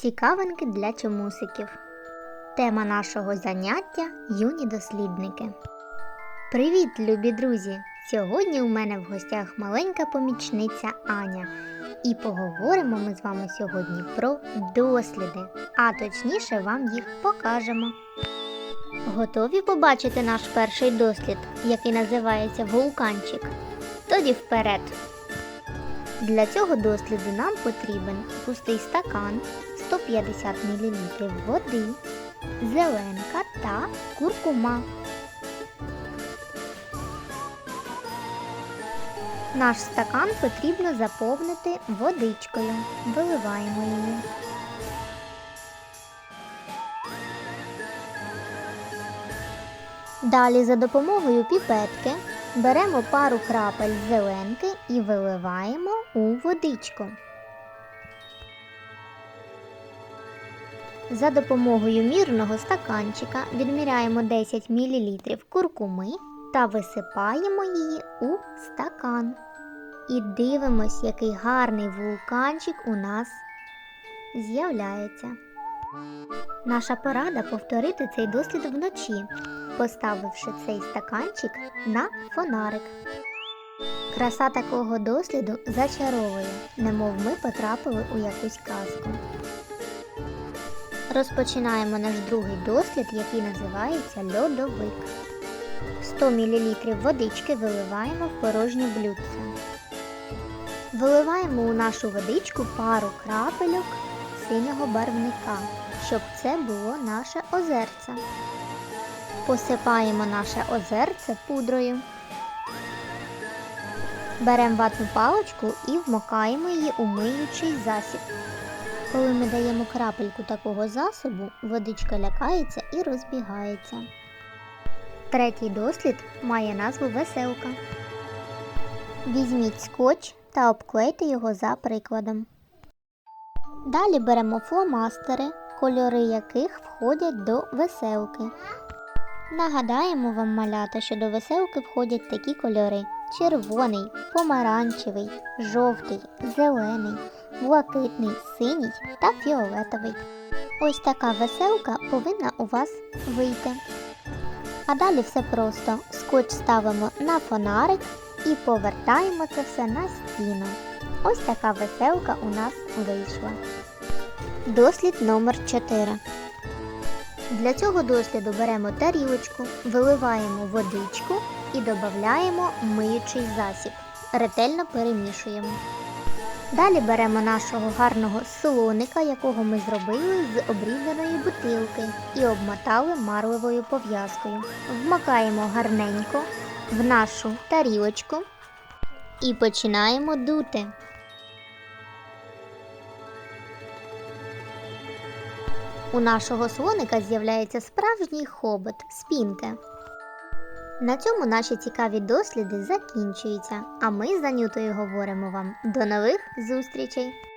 Цікавинки для чомусиків. Тема нашого заняття юні дослідники. Привіт, любі друзі! Сьогодні у мене в гостях маленька помічниця Аня. І поговоримо ми з вами сьогодні про досліди, а точніше вам їх покажемо. Готові побачити наш перший дослід, який називається вулканчик? Тоді вперед! Для цього досліду нам потрібен пустий стакан, 150 мл води, зеленка та куркума. Наш стакан потрібно заповнити водичкою. Виливаємо її. Далі за допомогою піпетки беремо пару крапель зеленки і виливаємо у водичку. За допомогою мірного стаканчика відміряємо 10 мл куркуми та висипаємо її у стакан. І дивимось, який гарний вулканчик у нас з'являється. Наша порада повторити цей дослід вночі, поставивши цей стаканчик на фонарик. Краса такого досліду зачаровує, немов ми потрапили у якусь казку. Розпочинаємо наш другий дослід, який називається льодовик. 100 мл водички виливаємо в порожнє блюдце. Виливаємо у нашу водичку пару крапельок синього барвника, щоб це було наше озерце. Посипаємо наше озерце пудрою. Беремо ватну паличку і вмокаємо її у миючий засіб. Коли ми даємо крапельку такого засобу, водичка лякається і розбігається. Третій дослід має назву веселка. Візьміть скотч та обклейте його за прикладом. Далі беремо фломастери, кольори яких входять до веселки. Нагадаємо вам, малята, що до веселки входять такі кольори: червоний, помаранчевий, жовтий, зелений, блакитний, синій та фіолетовий. Ось така веселка повинна у вас вийти. А далі все просто. Скотч ставимо на фонарик і повертаємо це все на стіну. Ось така веселка у нас вийшла. Дослід номер 4. Для цього досліду беремо тарілочку, виливаємо водичку і додаємо миючий засіб. Ретельно перемішуємо. Далі беремо нашого гарного слоника, якого ми зробили з обрізаної бутилки, і обмотали марливою пов'язкою. Вмикаємо гарненько в нашу тарілочку і починаємо дути. У нашого слоника з'являється справжній хобот спінки. На цьому наші цікаві досліди закінчуються, а ми з Анютою говоримо вам до нових зустрічей!